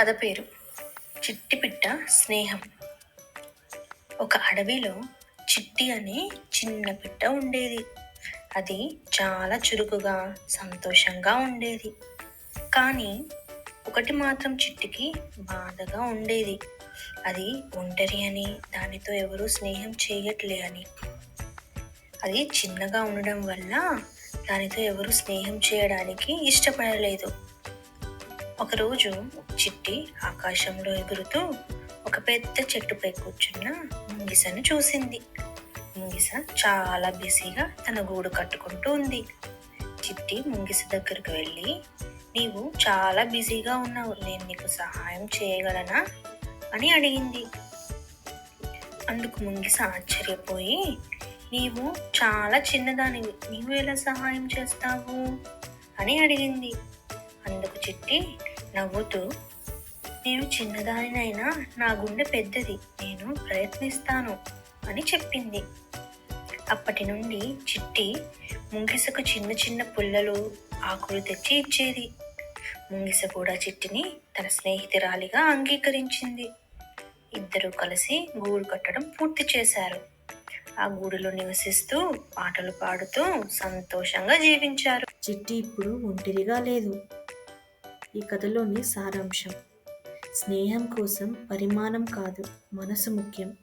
కథ పేరు చిట్టిపిట్ట స్నేహం. ఒక అడవిలో చిట్టి అనే చిన్న పిట్ట ఉండేది. అది చాలా చురుకుగా సంతోషంగా ఉండేది. కానీ ఒకటి మాత్రం చిట్టికి బాధగా ఉండేది. అది ఒంటరి అని దానితో ఎవరూ స్నేహం చేయట్లే అని. అది చిన్నగా ఉండడం వల్ల దానితో ఎవరు స్నేహం చేయడానికి ఇష్టపడలేదు. ఒకరోజు చిట్టి ఆకాశంలో ఎగురుతూ ఒక పెద్ద చెట్టుపై కూర్చున్న ముంగిసను చూసింది. ముంగిస చాలా బిజీగా తన గూడు కట్టుకుంటూ ఉంది. చిట్టి ముంగిస దగ్గరకు వెళ్ళి నీవు చాలా బిజీగా ఉన్నావు. నేను నీకు సహాయం చేయగలనా? అని అడిగింది. అందుకు ముంగిస ఆశ్చర్యపోయి నీవు చాలా చిన్నదానివి. నీవు ఎలా సహాయం చేస్తావు? అని అడిగింది. అందుకు చిట్టి నవ్వుతూ నేను చిన్నదానినైనా నా గుండె పెద్దది. నేను ప్రయత్నిస్తాను అని చెప్పింది. అప్పటి నుండి చిట్టి ముంగిసకు చిన్న చిన్న పుల్లలు ఆకులు తెచ్చి ఇచ్చేది. ముంగిస కూడా చిట్టిని తన స్నేహితురాలిగా అంగీకరించింది. ఇద్దరూ కలిసి గూడు కట్టడం పూర్తి చేశారు. ఆ గూడులో నివసిస్తూ పాటలు పాడుతూ సంతోషంగా జీవించారు. చిట్టి ఇప్పుడు ఒంటరిగా లేదు. ఈ కథలోని సారాంశం. స్నేహం కోసం పరిమాణం కాదు మనసు ముఖ్యం.